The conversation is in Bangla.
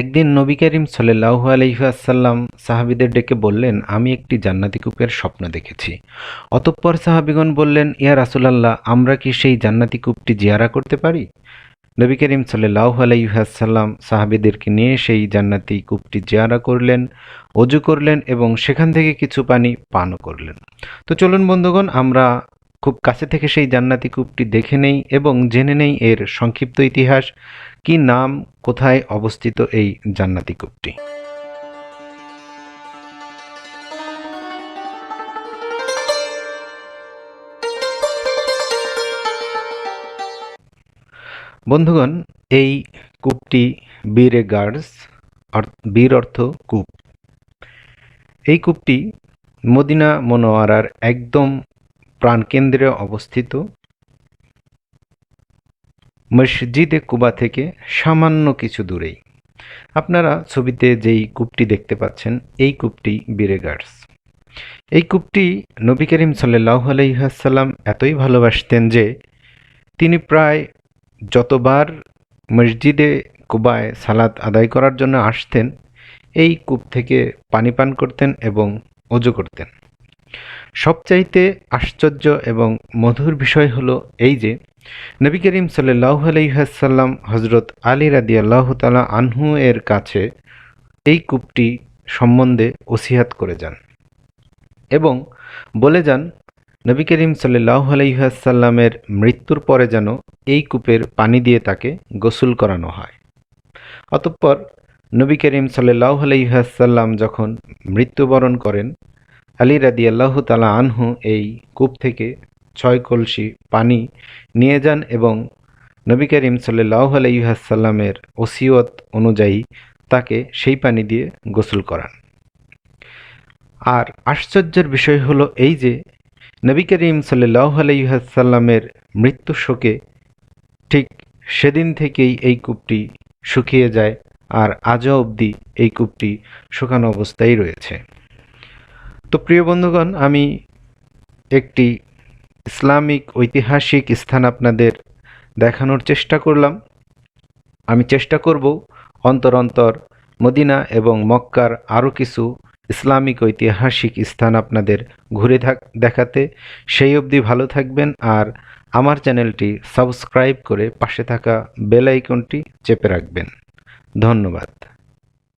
একদিন নবী করিম সাল্লাহু আলহিহাসাল্লাম সাহাবিদের ডেকে বললেন, আমি একটি জান্নাতি কূপের স্বপ্ন দেখেছি। অতঃপর সাহাবিগণ বললেন, ইয়া রাসুলাল্লাহ, আমরা কি সেই জান্নাতি কূপটি জিয়ারা করতে পারি? নবী করিম সাল্লাহ আলাইহাসাল্লাম সাহাবিদেরকে নিয়ে সেই জান্নাতি কূপটি জিয়ারা করলেন, অজু করলেন এবং সেখান থেকে কিছু পানি পানও করলেন। তো চলুন বন্ধুগণ, আমরা খুব কাছে থেকে সেই জান্নাতি কূপটি দেখে নেই এবং জেনে নেই এর সংক্ষিপ্ত ইতিহাস। কি নাম কোথায় অবস্থিত এই জান্নাতি কূপটি? বন্ধুগণ, এই কূপটি বীরে গার্ডস বীর অর্থ কূপ। এই কূপটি মদিনা মনোয়ারার একদম প্রাণকেন্দ্রে অবস্থিত। মসজিদে কুবা থেকে সামান্য কিছু দূরেই। আপনারা ছবিতে যেই কূপটি দেখতে পাচ্ছেন, এই কূপটি বীরে গার্ডস এই কূপটি নবী করিম সাল্লাহ আলহিহাসাল্লাম এতই ভালোবাসতেন যে, তিনি প্রায় যতবার মসজিদে কুবায় সালাত আদায় করার জন্য আসতেন, এই কূপ থেকে পানি পান করতেন এবং অজু করতেন। সবচাইতে আশ্চর্য এবং মধুর বিষয় হলো এই যে নবী করিম সাল্লাহ আলহাসাল্লাম হজরত আলী রাদি আল্লাহ তালা আনহু এর কাছে এই কূপটি সম্বন্ধে ওসিহাত করে যান এবং বলে যান, নবী করিম সাল্লাহ আলহাসাল্লামের মৃত্যুর পরে যেন এই কূপের পানি দিয়ে তাকে গোসল করানো হয়। অতঃপর নবী করিম সাল্লাহ আলহাসাল্লাম যখন মৃত্যুবরণ করেন, আলী রাদি আল্লাহ তালা আনহু এই কূপ থেকে ছয় কলসি পানি নিয়ে যান এবং নবী করিম সাল্লাহ আলহাসাল্লামের ওসিয়ত অনুযায়ী তাকে সেই পানি দিয়ে গোসল করান। আর আশ্চর্যের বিষয় হলো এই যে, নবী করিম সাল্লাহ আলহাসাল্লামের মৃত্যু শোকে ঠিক সেদিন থেকেই এই কূপটি শুকিয়ে যায় আর আজও অবধি এই কূপটি শুকানো অবস্থায় রয়েছে। তো প্রিয় বন্ধুগণ, আমি একটি ইসলামিক ঐতিহাসিক স্থান আপনাদের দেখানোর চেষ্টা করলাম। আমি চেষ্টা করব অন্তর অন্তর মদিনা এবং মক্কার আরও কিছু ইসলামিক ঐতিহাসিক স্থান আপনাদের ঘুরে থাক দেখাতে। সেই অবধি ভালো থাকবেন আর আমার চ্যানেলটি সাবস্ক্রাইব করে পাশে থাকা বেল আইকনটি চেপে রাখবেন। ধন্যবাদ।